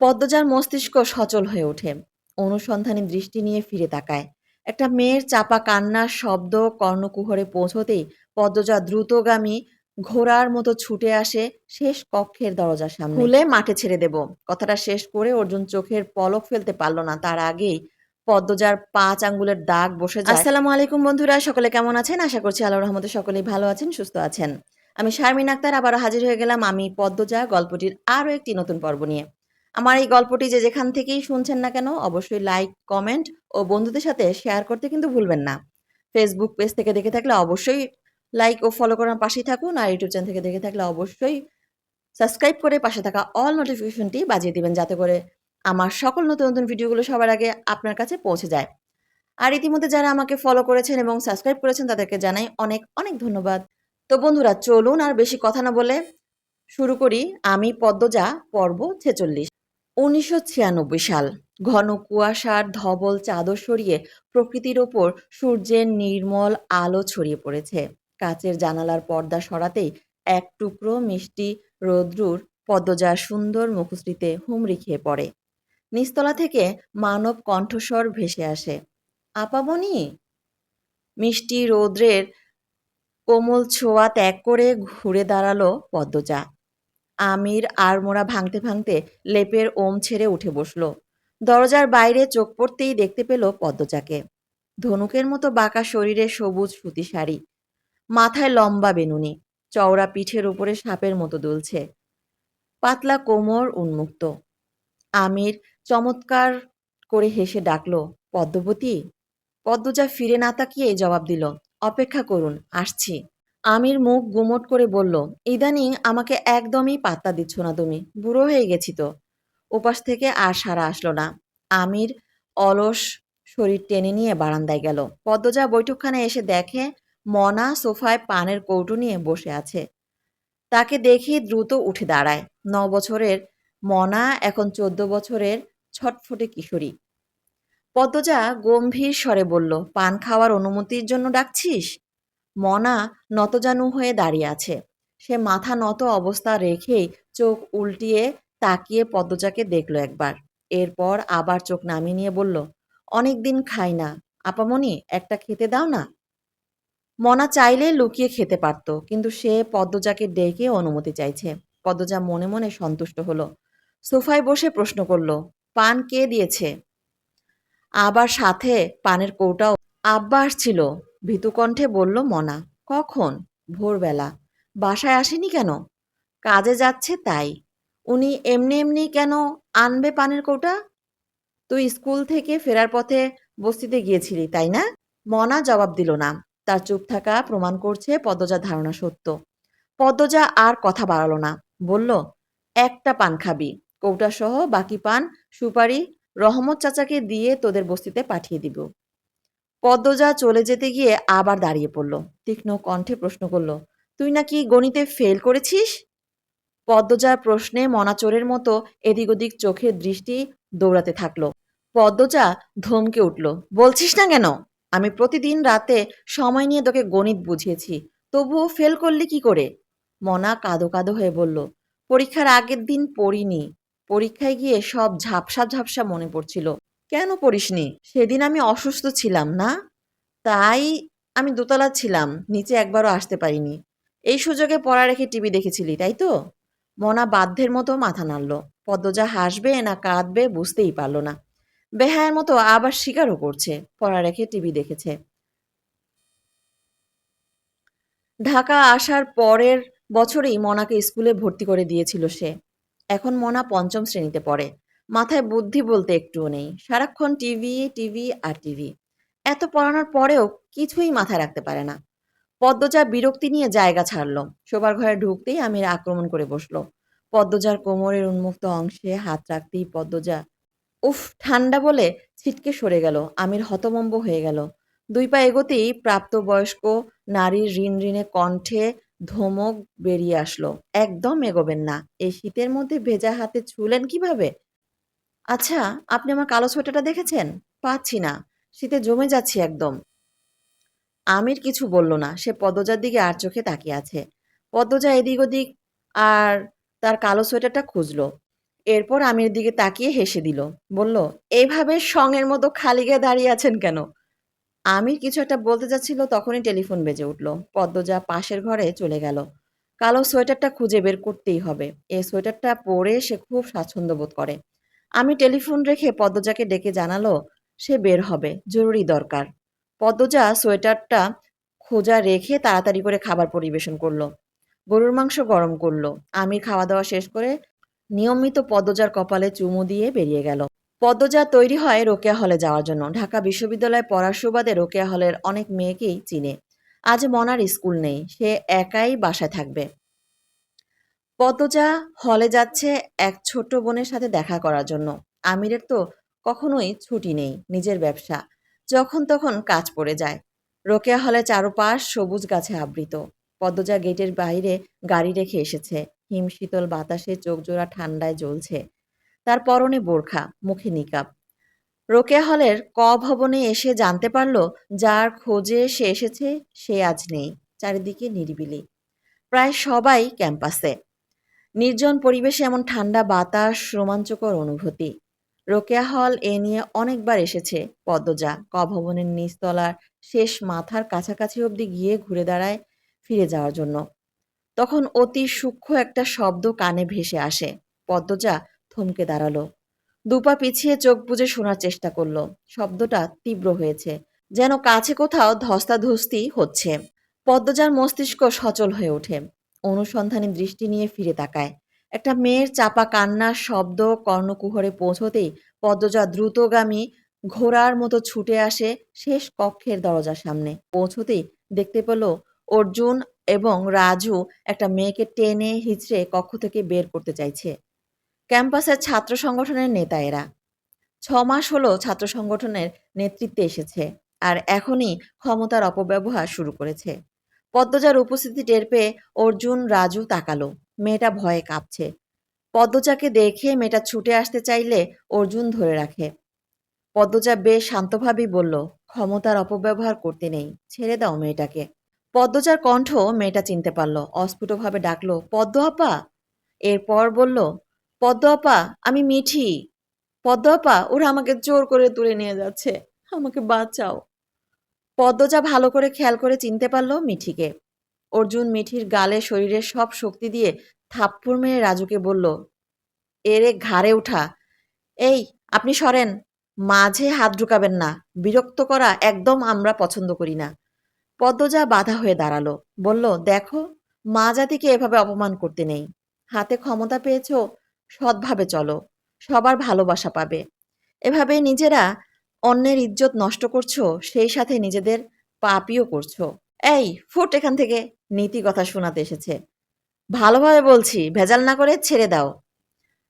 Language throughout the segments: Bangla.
পদ্মজার মস্তিষ্ক সচল হয়ে ওঠে। অনুসন্ধানী দৃষ্টি নিয়ে ফিরে তাকায়। একটা মেয়ের চাপা কান্নার শব্দ কর্ণকুহরে পৌঁছতেই পদ্মজা দ্রুতগামী ঘোড়ার মতো ছুটে আসে শেষ কক্ষের দরজার সামনে। খুলে মাঠে ছেড়ে দেব। কথাটা শেষ করে অর্জুন চোখের পলক ফেলতে পারল না। তার আগেই পদ্মজার পাঁচ আঙ্গুলের দাগ বসে যায়। আসসালামু আলাইকুম বন্ধুরা সকলে কেমন আছেন? আশা করছি আল্লাহর রহমতে সকলেই ভালো আছেন সুস্থ আছেন। আমি শারমিন আক্তার আবারও হাজির হয়ে গেলাম আমি পদ্মজা গল্পটির আরও একটি নতুন পর্ব নিয়ে। আমার এই গল্পটি যে যেখান থেকেই শুনছেন না কেন, অবশ্যই লাইক কমেন্ট ও বন্ধুদের সাথে শেয়ার করতে কিন্তু ভুলবেন না। ফেসবুক পেজ থেকে দেখে থাকলে অবশ্যই লাইক ও ফলো করার পাশেই থাকুন আর ইউটিউব চ্যানেল থেকে দেখে থাকলে অবশ্যই সাবস্ক্রাইব করে পাশে থাকা অল নোটিফিকেশনটি বাজিয়ে দিবেন যাতে করে আমার সকল নতুন নতুন ভিডিওগুলো সবার আগে আপনার কাছে পৌঁছে যায়। আর ইতিমধ্যে যারা আমাকে ফলো করেছেন এবং সাবস্ক্রাইব করেছেন তাদেরকে জানাই অনেক অনেক ধন্যবাদ। তো বন্ধুরা, চলুন আর বেশি কথা না বলে শুরু করি। আমি পদ্মজা, পর্ব ছেচল্লিশ। উনিশশো ছিয়ানব্বই সাল ঘন কুয়াশার ধবল চাদর সরিয়ে প্রকৃতির ওপর সূর্যের নির্মল আলো ছড়িয়ে পড়েছে। কাচের জানালার পর্দা সরাতেই এক টুকরো মিষ্টি রৌদ্রুর পদ্মজার সুন্দর মুখশ্রীতে হুমড়ি খেয়ে পড়ে। নিস্তলা থেকে মানব কণ্ঠস্বর ভেসে আসে। আপাবনি মিষ্টি রৌদ্রের কোমল ছোঁয়া ত্যাগ করে ঘুরে দাঁড়াল পদ্মজা। আমির আড়মোড়া ভাঙতে ভাঙতে লেপের ওম ছেড়ে উঠে বসল। দরজার বাইরে চোখ পড়তেই দেখতে পেল পদ্মচাকে ধনুকের মতো বাঁকা শরীরে সবুজ সুতি শাড়ি। মাথায় লম্বা বেনুনি। চওড়া পিঠের উপরে সাপের মতো দুলছে। পাতলা কোমর উন্মুক্ত। আমির চমৎকার করে হেসে ডাকল পদ্মবতী পদ্মজা ফিরে না তাকিয়ে জবাব দিল, অপেক্ষা করুন, আসছি। আমির মুখ গুমট করে বলল, ইদানিং আমাকে একদমই পাত্তা দিচ্ছ না তুমি, বুড়ো হয়ে গেছি তো। উপাস থেকে আর সারা আসলো না। আমির অলস শরীর টেনে নিয়ে বারান্দায় গেল। পদ্মজা বৈঠকখানে এসে দেখে মনা সোফায় পানের কৌটো নিয়ে বসে আছে। তাকে দেখে দ্রুত উঠে দাঁড়ায়। ন বছরের মনা এখন চোদ্দ বছরের ছটফটে কিশোরী। পদ্মজা গম্ভীর স্বরে বলল, পান খাওয়ার অনুমতির জন্য ডাকছিস? মনা নতজানু হয়ে দাঁড়িয়ে আছে। সে মাথা নত অবস্থা রেখেই চোখ উল্টিয়ে তাকিয়ে পদ্মজাকে দেখল একবার। এরপর আবার চোখ নামিয়ে নিয়ে বলল, অনেক দিন খাই না। আপামনি একটা খেতে দাও না? মনা চাইলে লুকিয়ে খেতে পারত, কিন্তু সে পদ্মজাকে ডেকে অনুমতি চাইছে। পদ্মজা মনে মনে সন্তুষ্ট হলো। সোফায় বসে প্রশ্ন করল, পান কে দিয়েছে? আবার সাথে পানের কৌটাও আব্বা আসছিল। ভীতুকণ্ঠে বলল, মনা, কখন? ভোরবেলা। বাসায় আসেনি কেন? কাজে যাচ্ছে তাই। উনি এমনি এমনি কেন আনবে পানের কৌটা? তুই স্কুল থেকে ফেরার পথে বস্তিতে গিয়েছিলি, তাই না? মনা জবাব দিল না। তার চুপ থাকা প্রমাণ করছে পদ্মজা ধারণা সত্য। পদ্মজা আর কথা বাড়ালো না। বলল, একটা পান খাবি, কৌটা সহ বাকি পান, সুপারি, রহমত চাচাকে দিয়ে তোদের বস্তিতে পাঠিয়ে দিব। পদ্মজা চলে যেতে গিয়ে আবার দাঁড়িয়ে পড়ল। তীক্ষ্ণ কণ্ঠে প্রশ্ন করল, তুই নাকি গণিতে ফেল করেছিস? পদ্মজার প্রশ্নে মনাচোরের মতো এদিক ওদিক চোখের দৃষ্টি দৌড়াতে থাকল। পদ্মজা ধমকে উঠল, বলছিস না কেন? আমি প্রতিদিন রাতে সময় নিয়ে তোকে গণিত বুঝিয়েছি, তবুও ফেল করলি কি করে? মনা কাঁদো কাদো হয়ে বলল, পরীক্ষার আগের দিন পড়িনি। পরীক্ষায় গিয়ে সব ঝাপসা ঝাপসা মনে পড়ছিল। কেন পড়িসনি? সেদিন আমি অসুস্থ ছিলাম না? তাই আমি দোতলা ছিলাম, নিচে একবারও আসতে পারিনি। এই সুযোগে পড়া রেখে টিভি দেখেছিলি, তাই তো? মনা বাধ্যের মতো মাথা নাড়ল। পদ্মজা হাসবে না কাঁদবে বুঝতেই পারল না। বেহায়ের মতো আবার স্বীকারও করছে, পড়া রেখে টিভি দেখেছে। ঢাকা আসার পরের বছরেই মনাকে স্কুলে ভর্তি করে দিয়েছিল সে। এখন মনা পঞ্চম শ্রেণীতে পড়ে। মাথায় বুদ্ধি বলতে একটুও নেই। সারাক্ষণ টিভি টিভি আর টিভি। এত পড়ানোর পরেও কিছুই মাথায় রাখতে পারে না। পদ্মজা বিরক্তি নিয়ে জায়গা ছাড়লো। শোবার ঘরে ঢুকতেই আমির আক্রমণ করে বসল। পদ্মজার কোমরের উন্মুক্ত অংশে হাত রাখতেই পদ্মজা উফ, ঠান্ডা বলে ছিটকে সরে গেল। আমির হতমম্ব হয়ে গেল। দুই পা এগোতেই প্রাপ্তবয়স্ক নারীর ঋণ ঋণে কণ্ঠে ধমক বেরিয়ে আসলো। একদম এগোবেন না। এই শীতের মধ্যে ভেজা হাতে ছুলেন কীভাবে? আচ্ছা আপনি আমার কালো সোয়েটারটা দেখেছেন? পাচ্ছি না। শীতে জমে যাচ্ছি একদম। আমির কিছু বলল না। সে পদ্মজার দিকে আর চোখে তাকিয়ে আছে। পদ্মজা এদিক ওদিক আর তার কালো সোয়েটারটা খুঁজলো। এরপর আমির দিকে তাকিয়ে হেসে দিল। বলল এইভাবে সঙের মতো খালি গায়ে দাঁড়িয়ে আছেন কেন? আমির কিছু একটা বলতে যাচ্ছিল তখনই টেলিফোন বেজে উঠল। পদ্মজা পাশের ঘরে চলে গেল। কালো সোয়েটারটা খুঁজে বের করতেই হবে। এই সোয়েটারটা পরে সে খুব স্বাচ্ছন্দ্য বোধ করে। আমি টেলিফোন রেখে পদ্মজাকে ডেকে জানালো, সে বের হবে, জরুরি দরকার। পদ্মজা সোয়েটারটা খোঁজা রেখে তাড়াতাড়ি করে খাবার পরিবেশন করল, গরুর মাংস গরম করল, আমির খাওয়া দাওয়া শেষ করে নিয়মিত পদ্মজার কপালে চুমু দিয়ে বেরিয়ে গেল। পদ্মজা তৈরি হয় রোকেয়া হলে যাওয়ার জন্য। ঢাকা বিশ্ববিদ্যালয়ে পড়ার সুবাদে রোকেয়া হলের অনেক মেয়েকেই চিনে। আজ মনার স্কুল নেই, সে একাই বাসায় থাকবে। পদ্মজা হলে যাচ্ছে এক ছোট্ট বোনের সাথে দেখা করার জন্য। আমিরের তো কখনোই ছুটি নেই নিজের ব্যবসা। যখন তখন কাজ পড়ে যায়। রোকেয়া হলে চারপাশ সবুজ গাছে আবৃত। পদ্মজা গেটের বাইরে গাড়ি রেখে এসেছে। হিম শীতল বাতাসে চোখজোড়া ঠান্ডায় জ্বলছে। তার পরনে বোরখা, মুখে নিকাব। রোকেয়া হলের ক ভবনে এসে জানতে পারল, যার খোঁজে সে এসেছে, সে আজ নেই। চারিদিকে নিরিবিলি। প্রায় সবাই ক্যাম্পাসে। নির্জন পরিবেশে এমন ঠান্ডা বাতাস, রোমাঞ্চকর অনুভূতি। রোকেয়া হল এ নিয়ে অনেকবার এসেছে পদ্মজা। কভবনের নিচতলার শেষ মাথার কাছাকাছি অবধি গিয়ে ঘুরে দাঁড়ায় ফিরে যাওয়ার জন্য। তখন অতি সূক্ষ্ম একটা শব্দ কানে ভেসে আসে। পদ্মজা থমকে দাঁড়াল। দুপা পিছিয়ে চোখ বুজে শোনার চেষ্টা করল। শব্দটা তীব্র হয়েছে, যেন কাছে কোথাও ধস্তাধস্তি হচ্ছে। পদ্মজার মস্তিষ্ক সচল হয়ে ওঠে। অনুসন্ধানী দৃষ্টি নিয়ে ফিরে তাকায়। একটা মেয়ের চাপা কান্নার শব্দ কর্ণকুহরে পৌঁছতেই পদ্মজা দ্রুতগামী ঘোড়ার মতো ছুটে আসে শেষ কক্ষের দরজার সামনে। পৌঁছতেই দেখতে পেল অর্জুন এবং রাজু একটা মেয়েকে টেনে হিচড়ে কক্ষ থেকে বের করতে চাইছে। ক্যাম্পাসের ছাত্র সংগঠনের নেতা এরা। ছ মাস হলো ছাত্র সংগঠনের নেতৃত্বে এসেছে আর এখনই ক্ষমতার অপব্যবহার শুরু করেছে। পদ্মজার উপস্থিতি টের পেয়ে অর্জুন রাজু তাকালো। মেয়েটা ভয়ে কাঁপছে। পদ্মজাকে দেখে মেয়েটা ছুটে আসতে চাইলে অর্জুন ধরে রাখে। পদ্মজা বেশ শান্তভাবেই বলল, ক্ষমতার অপব্যবহার করতে নেই, ছেড়ে দাও মেয়েটাকে। পদ্মজার কণ্ঠ মেয়েটা চিনতে পারল, অস্ফুটভাবে ডাকলো, পদ্ম আপা! এরপর বলল, পদ্ম আপা, আমি মিঠি। পদ্ম আপা, ওরা আমাকে জোর করে তুলে নিয়ে যাচ্ছে। আমাকে বাঁচাও। পদ্মজা ভালো করে খেয়াল করে চিনতে পারল মিঠিকে। অর্জুন মিঠির গালে শরীরের সব শক্তি দিয়ে থাপ্পড় মেরে রাজুকে বলল, এরে ঘাড়ে উঠা। এই, আপনি সরেন। মাঝে হাত ঢুকাবেন না। বিরক্ত করা একদম আমরা পছন্দ করি না। পদ্মজা বাধা হয়ে দাঁড়াল। বলল, দেখো, মা জাতিকে এভাবে অপমান করতে নেই। হাতে ক্ষমতা পেয়েছ, সৎভাবে চলো। সবার ভালোবাসা পাবে। এভাবে নিজেরা অন্যের ইজ্জত নষ্ট করছ, সেই সাথে নিজেদের পাপিও করছ। এই, ফুট এখান থেকে নীতি কথা শোনাতে এসেছে। ভালোভাবে বলছি, ভেজাল না করে ছেড়ে দাও।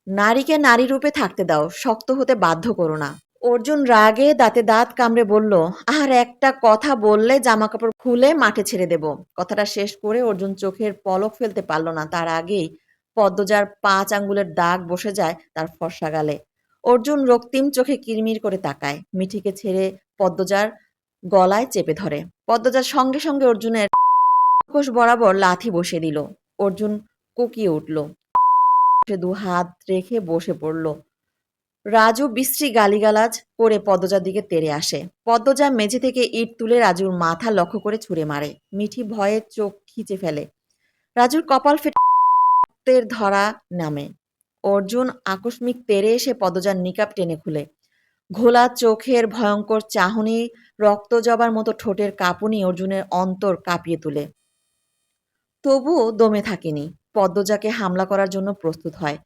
নারীকে নারী রূপে থাকতে দাও, শক্ত হতে বাধ্য করো না। অর্জুন রাগে দাঁতে দাঁত কামড়ে বলল, আর একটা কথা বললে জামা কাপড় খুলে মাঠে ছেড়ে দেব। কথাটা শেষ করে অর্জুন চোখের পলক ফেলতে পারল না। তার আগেই পদ্মজার পাঁচ আঙ্গুলের দাগ বসে যায় তার ফর্সা গালে। অর্জুন রক্তিম চোখে কিরমির করে তাকায়। মিঠিকে ছেড়ে পদ্মজার গলায় চেপে ধরে। পদ্মজার সঙ্গে সঙ্গে অর্জুনের কোষ বরাবর লাথি বসিয়ে দিল। অর্জুন কুকিয়ে উঠল। সে দু হাত রেখে বসে পড়ল। রাজু বিশ্রী গালিগালাজ করে পদ্মজার দিকে তেড়ে আসে। পদ্মজা মেঝে থেকে ইট তুলে রাজুর মাথা লক্ষ্য করে ছুঁড়ে মারে। মিঠি ভয়ে চোখ খিচে ফেলে। রাজুর কপাল ফেটে ধরা নামে। অর্জুন আকস্মিক তেড়ে এসে পদ্মজার নিকাপ টেনে খুলে। ঘোলা চোখের ভয়ঙ্কর চাহনি, রক্ত জবার মতো ঠোঁটের কাঁপুনি অর্জুনের অন্তর কাঁপিয়ে তোলে। তবুও দমে থাকেনি। পদ্মজাকে হামলা করার জন্য প্রস্তুত হয়।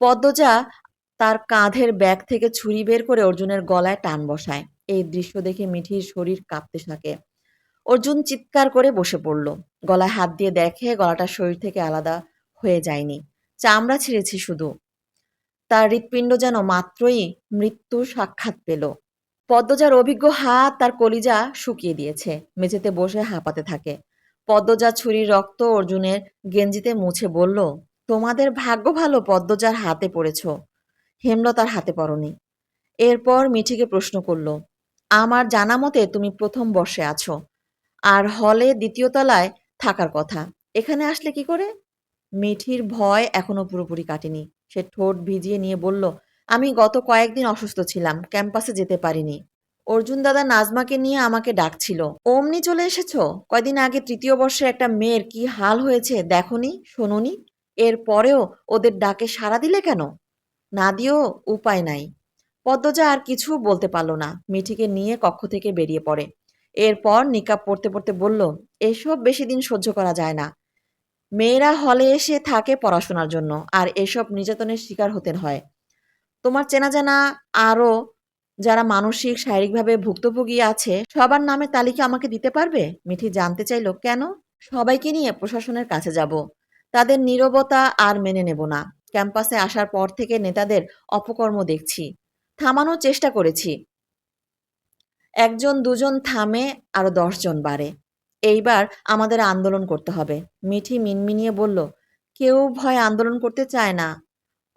পদ্মজা তার কাঁধের ব্যাগ থেকে ছুরি বের করে অর্জুনের গলায় টান বসায়। এই দৃশ্য দেখে মিঠির শরীর কাঁপতে থাকে। অর্জুন চিৎকার করে বসে পড়ল। গলায় হাত দিয়ে দেখে গলাটা শরীর থেকে আলাদা হয়ে যায়নি। চামড়া ছিঁড়েছি শুধু। তার হৃৎপিণ্ড যেন মাত্রই মৃত্যুর সাক্ষাৎ পেল। পদ্মজার অভিজ্ঞ হাত তার কলিজা শুকিয়ে দিয়েছে, মেঝেতে বসে হাঁপাতে থাকে। পদ্মজা ছুরির রক্ত অর্জুনের গেঞ্জিতে মুছে বলল, তোমাদের ভাগ্য ভালো, পদ্মজার হাতে পড়েছ। হেমলতার হাতে পড়নি। এরপর মিঠিকে প্রশ্ন করল, আমার জানা মতে তুমি প্রথম বর্ষে আছো। আর হলে দ্বিতীয় তলায় থাকার কথা। এখানে আসলে কি করে? মিঠির ভয় এখনও পুরোপুরি কাটেনি। সে ঠোঁট ভিজিয়ে নিয়ে বলল, আমি গত কয়েকদিন অসুস্থ ছিলাম, ক্যাম্পাসে যেতে পারিনি। অর্জুন দাদা নাজমাকে নিয়ে আমাকে ডাকছিল। অমনি চলে এসেছ? কয়দিন আগে তৃতীয় বর্ষের একটা মেয়ের কি হাল হয়েছে দেখনি, শোনোনি? এর পরেও ওদের ডাকে সাড়া দিলে কেন? না দিয়েও উপায় নাই। পদ্মজা আর কিছু বলতে পারল না। মিঠিকে নিয়ে কক্ষ থেকে বেরিয়ে পড়ে। এরপর নিকাব পড়তে পড়তে বলল, এসব বেশি দিন সহ্য করা যায় না। মেয়েরা হলে এসে থাকে পড়াশোনার জন্য, আর এসব নির্যাতনের শিকার হতে হয়। তোমার চেনা জানা আরও যারা মানসিক, শারীরিকভাবে ভুক্তভোগী আছে, সবার নামে তালিকা আমাকে দিতে পারবে? মিঠি জানতে চাইল, কেন? সবাইকে নিয়ে প্রশাসনের কাছে যাব। তাদের নীরবতা আর মেনে নেব না। ক্যাম্পাসে আসার পর থেকে নেতাদের অপকর্ম দেখছি। থামানোর চেষ্টা করেছি। একজন, দুজন থামে আরও দশজন বাড়ে। এইবার আমাদের আন্দোলন করতে হবে। মিঠি মিনমিনিয়ে বলল, কেউ ভয় আন্দোলন করতে চায় না।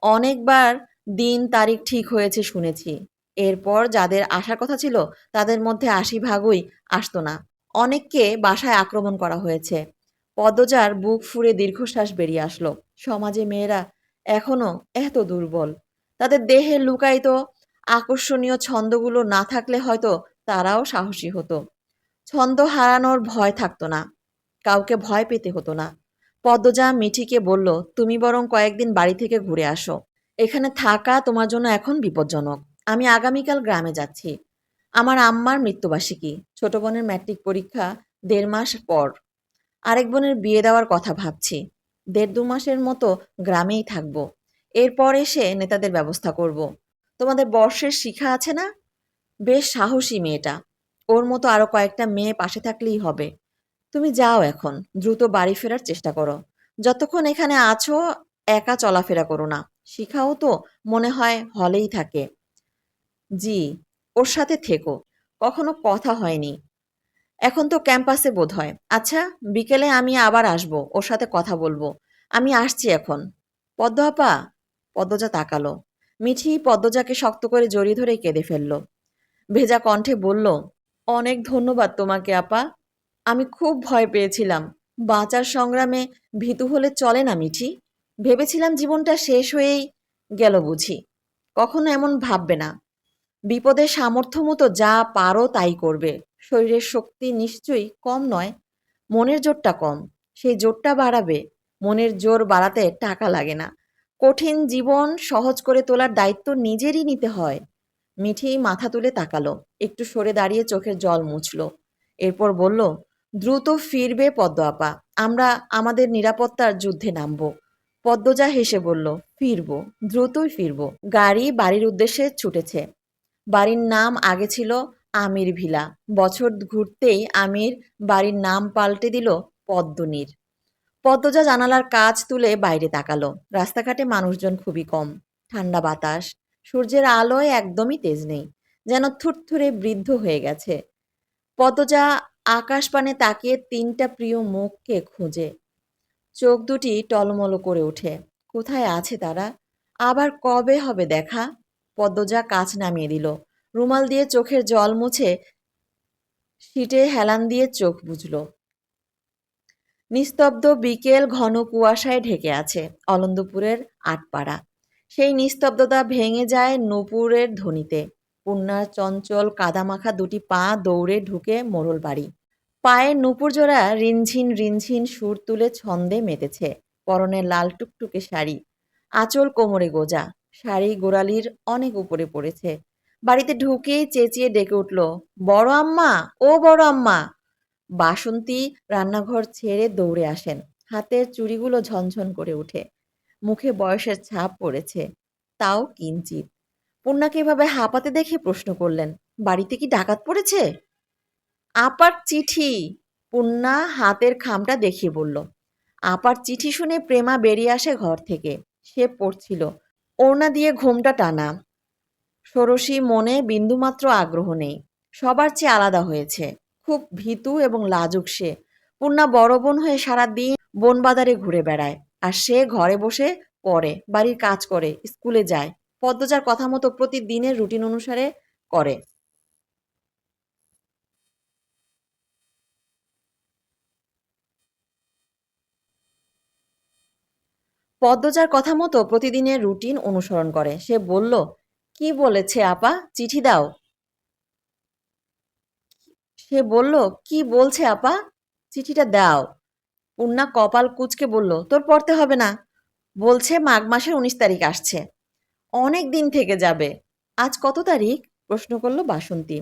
অনেকবার দিন তারিখ ঠিক হয়েছে শুনেছি। এরপর যাদের আসার কথা ছিল, তাদের মধ্যে আশি ভাগই আসতো না। অনেককে বাসায় আক্রমণ করা হয়েছে। পদ্মজার বুক ফুরে দীর্ঘশ্বাস বেরিয়ে আসলো। সমাজে মেয়েরা এখনও এত দুর্বল। তাদের দেহে লুকায়িত আকর্ষণীয় ছন্দগুলো না থাকলে হয়তো তারাও সাহসী হতো। ছন্দ হারানোর ভয় থাকতো না। কাউকে ভয় পেতে হতো না। পদ্মজা মিঠিকে বলল, তুমি বরং কয়েকদিন বাড়ি থেকে ঘুরে আসো। এখানে থাকা তোমার জন্য এখন বিপজ্জনক। আমি আগামীকাল গ্রামে যাচ্ছি। আমার আম্মার মৃত্যুবার্ষিকী। ছোট বোনের ম্যাট্রিক পরীক্ষা দেড় মাস পর। আরেক বোনের বিয়ে দেওয়ার কথা ভাবছি। দেড় দু মাসের মতো গ্রামেই থাকব। এরপর এসে নেতাদের ব্যবস্থা করব। তোমাদের বর্ষের শিখা আছে না? বেশ সাহসী মেয়েটা। ওর মতো আরও কয়েকটা মেয়ে পাশে থাকলেই হবে। তুমি যাও এখন, দ্রুত বাড়ি ফেরার চেষ্টা করো। যতক্ষণ এখানে আছো, একা চলাফেরা করো না। শিখাও তো, মনে হয় হলেই থাকে। জি, ওর সাথে থেকো। কখনো কথা হয়নি। এখন তো ক্যাম্পাসে বোধ হয় আচ্ছা বিকেলে আমি আবার আসব, ওর সাথে কথা বলব। আমি আসছি এখন। পদ্ম আপা? পদ্মজা তাকালো। মিঠি পদ্মজাকে শক্ত করে জড়িয়ে ধরে কেঁদে ফেলল। ভেজা কণ্ঠে বলল অনেক ধন্যবাদ তোমাকে, আপা। আমি খুব ভয় পেয়েছিলাম। বাঁচার সংগ্রামে ভীতু হলে চলে না, মিঠি? ভেবেছিলাম জীবনটা শেষ হয়েই গেল বুঝি। কখনো এমন ভাববে না। বিপদে সামর্থ্য মতো যা পারো তাই করবে। শরীরের শক্তি নিশ্চয়ই কম নয়, মনের জোরটা কম। সেই জোরটা বাড়াবে, মনের জোর বাড়াতে টাকা লাগে না। কঠিন জীবন সহজ করে তোলার দায়িত্ব নিজেরই নিতে হয়। মিঠি মাথা তুলে তাকালো, একটু সরে দাঁড়িয়ে চোখের জল মুছল। এরপর বলল, দ্রুত ফিরবে পদ্ম আপা আমরা আমাদের নিরাপত্তার যুদ্ধে নামব। পদ্মজা হেসে বলল, ফিরবো, দ্রুতই ফিরবো। গাড়ি বাড়ির উদ্দেশ্যে ছুটেছে। বাড়ির নাম আগে ছিল আমির ভিলা, বছর ঘুরতেই আমির বাড়ির নাম পাল্টে দিল পদ্মনীর। পদ্মজা জানালার কাজ তুলে বাইরে তাকালো, রাস্তাঘাটে মানুষজন খুবই কম, ঠান্ডা বাতাস সূর্যের আলোয় একদমই তেজ নেই, যেন থুরথুরে বৃদ্ধ হয়ে গেছে। পদ্মজা আকাশপানে তাকিয়ে তিনটা প্রিয় মুখকে খুঁজে। চোখ দুটি টলমলো করে ওঠে। কোথায় আছে তারা? আবার কবে হবে দেখা? পদ্মজা কাছ নামিয়ে দিল। রুমাল দিয়ে চোখের জল মুছে সিটে হেলান দিয়ে চোখ বুঝল নিস্তব্ধ বিকেল ঘন কুয়াশায় ঢেকে আছে। অলন্দপুরের আটপাড়া। সেই নিস্তব্ধতা ভেঙে যায় নূপুরের ধ্বনিতে। পূর্ণার চঞ্চল কাদামাখা দুটি পা দৌড়ে ঢুকে মোড়ল বাড়ি। পায়ের নূপুর জোড়া রিনঝিন রিনঝিন সুর তুলে ছন্দে মেতেছে। পরনে লাল টুকটুকে শাড়ি। আঁচল কোমরে গোজা। শাড়ি গোড়ালির অনেক উপরে পড়েছে। বাড়িতে ঢুকেই চেঁচিয়ে ডেকে উঠল, বড় আম্মা, ও বড় আম্মা! বাসন্তী রান্নাঘর ছেড়ে দৌড়ে আসেন। হাতের চুড়িগুলো ঝনঝন করে উঠে মুখে বয়সের ছাপ পড়েছে, তাও কিঞ্চিত পূর্ণাকে এভাবে হাঁপাতে দেখে প্রশ্ন করলেন, বাড়িতে কি ডাকাত পড়েছে? আপার চিঠি, পূর্ণা হাতের খামটা দেখিয়ে বলল। আপার চিঠি শুনে প্রেমা বেরিয়ে আসে ঘর থেকে। সে পড়ছিল। ওড়না দিয়ে ঘুমটা টানা। ষোড়শী মনে বিন্দুমাত্র আগ্রহ নেই। সবার চেয়ে আলাদা হয়েছে। খুব ভীতু এবং লাজুক সে। পূর্ণা বড় বোন হয়ে সারা দিন বন বাজারে ঘুরে বেড়ায়। আর সে ঘরে বসে পড়ে, বাড়ির কাজ করে, স্কুলে যায়, পদ্মজার কথা মতো প্রতিদিনের রুটিন অনুসারে করে। পদ্মজার কথা মতো প্রতিদিনের রুটিন অনুসরণ করে। সে বলল, কি বলেছে আপা? চিঠি দাও। সে বলল, কি বলছে আপা? চিঠিটা দাও। পূর্ণা কপাল কুচকে বলল, তোর পড়তে হবে না। বলছে, মাঘ মাসের উনিশ তারিখ আসছে। অনেক দিন থেকে যাবে। আজ কত তারিখ? প্রশ্ন করল বাসন্তী।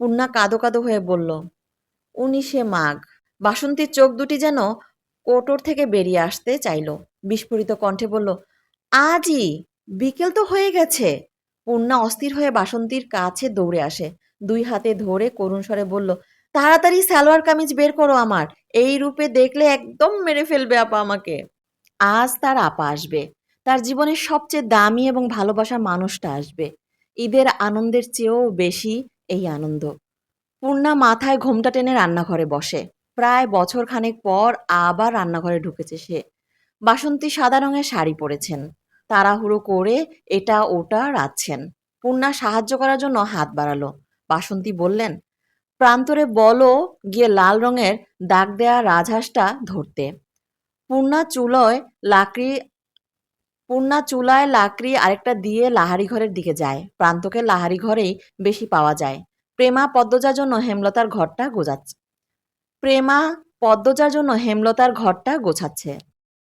পূর্ণা কাদো কাদো হয়ে বলল, উনিশে মাঘ। বাসন্তীর চোখ দুটি যেন কোটর থেকে বেরিয়ে আসতে চাইল। বিস্ফোরিত কণ্ঠে বলল, আজই? বিকেল তো হয়ে গেছে। পূর্ণা অস্থির হয়ে বাসন্তীর কাছে দৌড়ে আসে। দুই হাতে ধরে করুণ স্বরে বলল তাড়াতাড়ি সালোয়ার কামিজ বের করো আমার। এই রূপে দেখলে একদম মেরে ফেলবে আপা আমাকে। আজ তার আপা আসবে। তার জীবনের সবচেয়ে দামি এবং ভালোবাসার মানুষটা আসবে। ঈদের আনন্দের চেয়েও বেশি এই আনন্দ। পূর্ণা মাথায় ঘোমটা টেনে রান্নাঘরে বসে। প্রায় বছর খানেক পর আবার রান্নাঘরে ঢুকেছে সে। বাসন্তী সাদা রঙের শাড়ি পরেছেন। তাড়াহুড়ো করে এটা ওটা রাঁধছেন। পূর্ণা সাহায্য করার জন্য হাত বাড়ালো। বাসন্তী বললেন প্রান্তরে বলো গিয়ে লাল রঙের দাগ দেয়া রাজহাঁসটা ধরতে। পূর্ণা চুলোয় লাকড়ি, পূর্ণা চুলায় লাকড়ি আরেকটা দিয়ে লাহারি ঘরের দিকে যায়। প্রান্তকে লাহারি ঘরেই বেশি পাওয়া যায়। প্রেমা পদ্মজার জন্য হেমলতার ঘরটা গোছাচ্ছে। প্রেমা পদ্মজার জন্য হেমলতার ঘরটা গোছাচ্ছে।